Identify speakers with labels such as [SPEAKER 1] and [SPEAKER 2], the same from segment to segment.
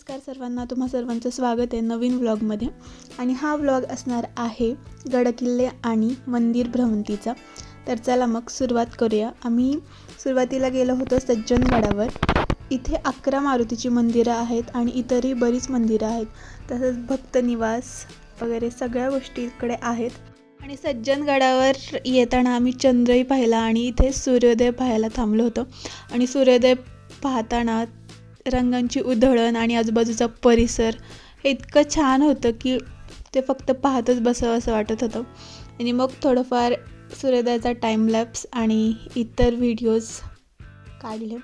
[SPEAKER 1] नमस्कार सर्वांना तुम्हा सर्वांचं स्वागत आहे नवीन व्लॉगमध्ये आणि हा व्लॉग असणार आहे गडकिल्ले आणि मंदिर भ्रमंतीचा. तर चला मग सुरुवात करूया. आम्ही सुरुवातीला गेलो होतो सज्जनगडावर. इथे अकरा मारुतीची मंदिरं आहेत आणि इतरही बरीच मंदिरं आहेत. तसंच भक्तनिवास वगैरे सगळ्या गोष्टी इकडे आहेत. आणि सज्जनगडावर येताना आम्ही चंद्रही पाहिला आणि इथे सूर्योदय पाहायला थांबलो होतो. आणि सूर्योदय पाहताना रंगांची उधळण आणि आजूबाजूचा परिसर हे इतकं छान होतं की ते फक्त पाहतच बसावं असं वाटत होतं. आणि मग थोडंफार सूर्योदयाचा टाईमलॅप्स आणि इतर व्हिडिओज काढले.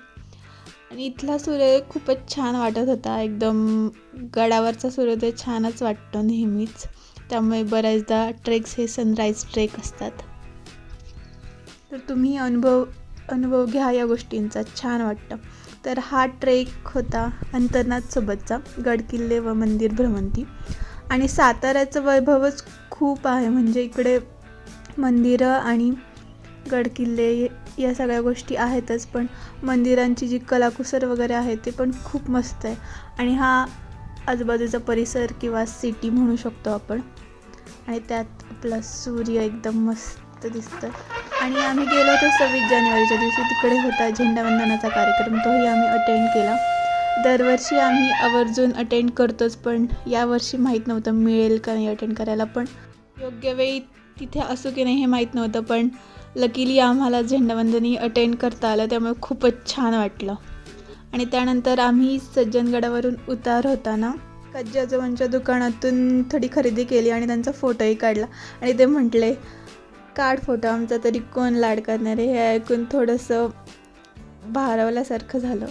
[SPEAKER 1] आणि इथला सूर्योदय खूपच छान वाटत होता. एकदम गडावरचा सूर्योदय छानच वाटतो नेहमीच. त्यामुळे बऱ्याचदा ट्रेक्स हे सनराईज ट्रेक असतात. तर तुम्ही अनुभव अनुभव घ्या या गोष्टींचा. छान वाटतं. तर हा ट्रेक होता अंतरनाथसोबतचा गडकिल्ले व मंदिर भ्रमंती. आणि साताऱ्याचं वैभवच खूप आहे म्हणजे इकडे मंदिरं आणि गडकिल्ले या सगळ्या गोष्टी आहेतच पण मंदिरांची जी कलाकुसर वगैरे आहे ते पण खूप मस्त आहे. आणि हा आजूबाजूचा परिसर किंवा सिटी म्हणू शकतो आपण. आणि त्यात आपला सूर्य एकदम मस्त दिसतं आणि आम्ही गेलो होतो सव्वीस जानेवारीच्या दिवशी. तिकडे होता झेंडावंदनाचा कार्यक्रम. तोही आम्ही अटेंड केला. दरवर्षी आम्ही आवर्जून अटेंड करतोच पण यावर्षी माहीत नव्हतं मिळेल का नाही अटेंड करायला. पण योग्य वेळी तिथे असू की नाही हे माहीत नव्हतं पण लकीली आम्हाला झेंडावंदनी अटेंड करता आलं. त्यामुळे खूपच छान वाटलं. आणि त्यानंतर आम्ही सज्जनगडावरून उतार होताना कज्जी आजोबांच्या दुकानातून थोडी खरेदी केली आणि त्यांचा फोटोही काढला. आणि ते म्हटले काढ फोटो आमचा तरी कोण लाड करणार आहे हे ऐकून थोडंसं भारावल्यासारखं झालं.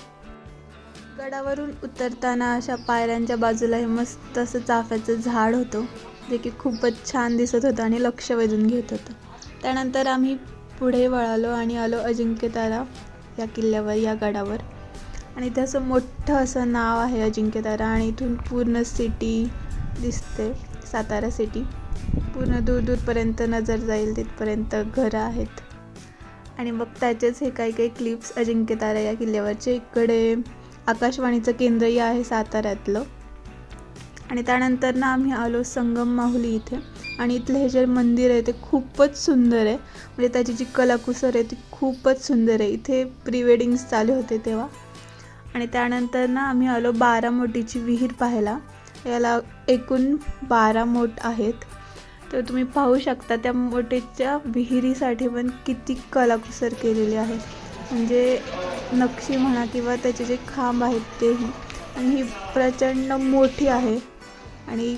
[SPEAKER 1] गडावरून उतरताना अशा पायऱ्यांच्या बाजूला हे मस्त असं चाफ्याचं झाड होतं. जे की खूपच छान दिसत होतं आणि लक्ष वेधून घेत होतं. त्यानंतर आम्ही पुढे वळालो आणि आलो अजिंक्यतारा या किल्ल्यावर या गडावर. आणि त्याचं मोठं असं नाव आहे अजिंक्यतारा आणि इथून पूर्ण सिटी दिसते सातारा सिटी पूर्ण दूर दूरपर्यंत नजर जाईल तिथपर्यंत घरं आहेत. आणि मग त्याचेच हे काही काही क्लिप्स अजिंक्यतारा या किल्ल्यावरचे. इकडे आकाशवाणीचं केंद्रही आहे साताऱ्यातलं. आणि त्यानंतर ना आम्ही आलो संगम माहुली इथे. आणि इथलं हे जे मंदिर आहे ते खूपच सुंदर आहे. म्हणजे त्याची जी कलाकुसर आहे ती खूपच सुंदर आहे. इथे प्री वेडिंग्स चालू होते तेव्हा. आणि त्यानंतर ना आम्ही आलो बारामोटीची विहीर पाहायला. याला एकूण बारा मोठ आहेत. तर तुम्ही पाहू शकता त्या मोठेच्या विहिरीसाठी पण किती कलाकुसर केलेली आहे म्हणजे नक्षी म्हणा किंवा त्याचे जे खांब आहेत तेही. आणि ही प्रचंड मोठी आहे. आणि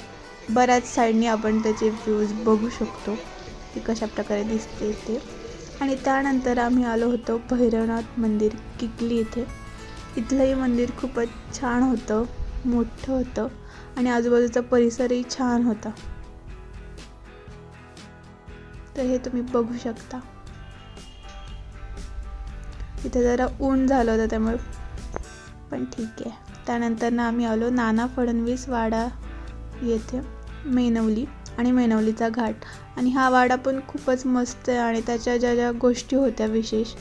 [SPEAKER 1] बऱ्याच साईडनी आपण त्याचे व्ह्यूज बघू शकतो. ती कशा प्रकारे दिसते ते. आणि त्यानंतर आम्ही आलो होतो भैरवनाथ मंदिर किकली इथे. इथलंही मंदिर खूपच छान होतं मोठं होतं. आणि आजूबाजूचा परिसरही छान होता. तर हे तुम्ही बघू शकता. इथे जरा ऊन झालं होतं त्यामुळे. पण ठीक आहे. त्यानंतर ना आम्ही आलो नाना फडणवीस वाडा येथे मेनवली आणि मेनवलीचा घाट. आणि हा वाडा पण खूपच मस्त आहे आणि त्याच्या ज्या ज्या गोष्टी होत्या विशेष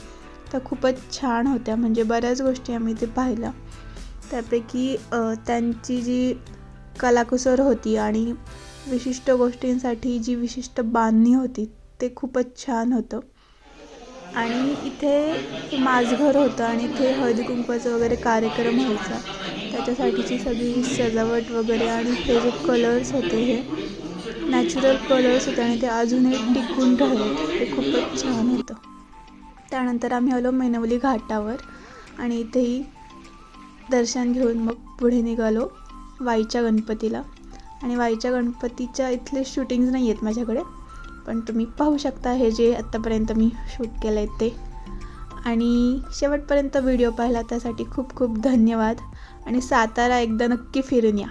[SPEAKER 1] त्या खूपच छान होत्या. म्हणजे बऱ्याच गोष्टी आम्ही ते पाहिल्या. त्यापैकी त्यांची जी कलाकुसर होती आणि विशिष्ट गोष्टींसाठी जी विशिष्ट बांधणी होती ते खूपच छान होतं. आणि इथे माझघर होतं आणि इथे हळदी कुंकवाचं वगैरे कार्यक्रम व्हायचा. त्याच्यासाठीची सगळी सजावट वगैरे आणि हे जे कलर्स होते हे नॅचरल कलर्स होते आणि ते अजूनही टिकून राहिले. ते खूपच छान होतं. त्यानंतर आम्ही आलो मेनवली घाटावर आणि इथेही दर्शन घेऊन मग पुढे निघालो वाईच्या गणपतीला. आणि वाईच्या गणपतीच्या इथले शूटिंग्स नाही आहेत माझ्याकडे. पण तुम्ही पाहू शकता हे जे आत्तापर्यंत मी शूट केलं आहे ते. आणि शेवटपर्यंत व्हिडिओ पाहिला त्यासाठी खूप खूप धन्यवाद. आणि सातारा एकदा नक्की फिरून या.